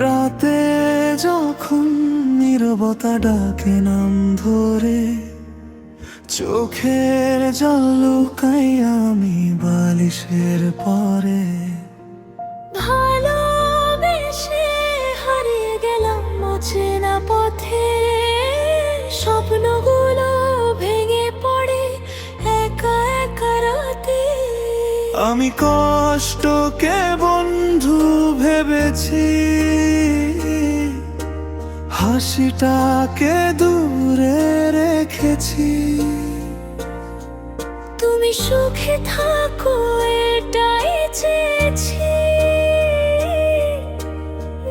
রাতে যখন নীরবতা ডাকে নাম ধরে, চোখের জল লুকাই আমি বালিশের পরে। ভালোবেসে হারিয়ে গেলাম অচেনা পথে, স্বপ্নগুলো আমি কষ্টকে বন্ধু ভেবেছি? হাসিটাকে দূরে রেখেছি। তুমি সুখে থাকো, এটাই চেয়েছি।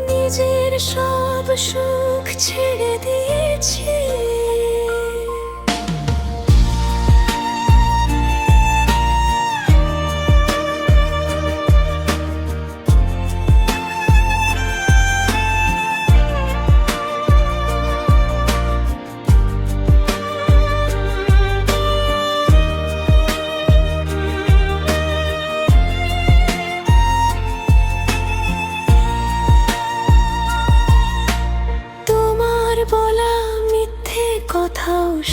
নিজের সব সুখ ছেড়ে দিয়েছি।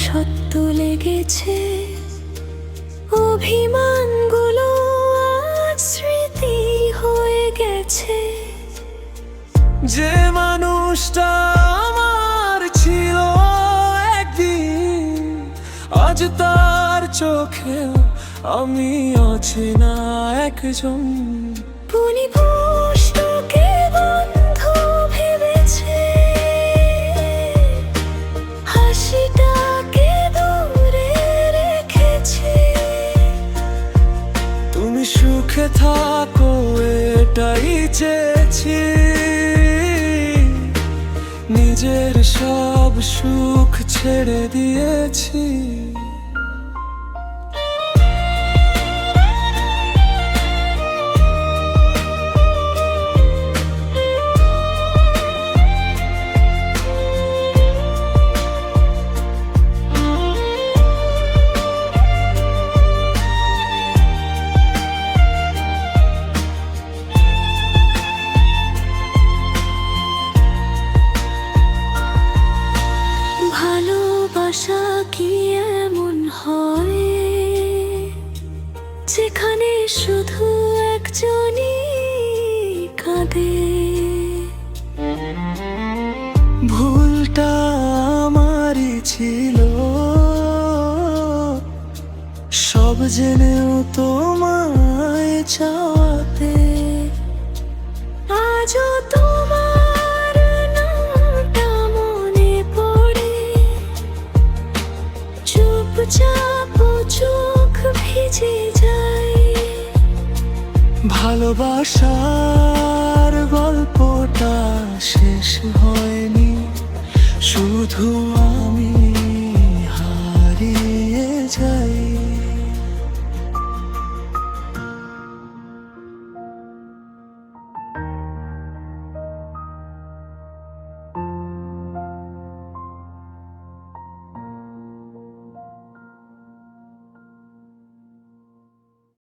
সত্য লেগেছে। অভিমানগুলো স্মৃতি হয়ে গেছে। যে মানুষটা আমার ছিল একদিন আজ তার চোখে আমি অচেনা একজন। পরিপুষ্টকে এটাই চেয়েছি নিজের সব সুখ ছেড়ে দিয়েছি। ভালোবাসা কি এমন হয়? যেখানে শুধু একজনই কাঁদে। ভুলটা আমারই ছিল। সব জেনেও তোমায় চাওয়াতে ভালোবাসার গল্পটা শেষ হয়নি। শুধু আমি হারিয়ে যাই।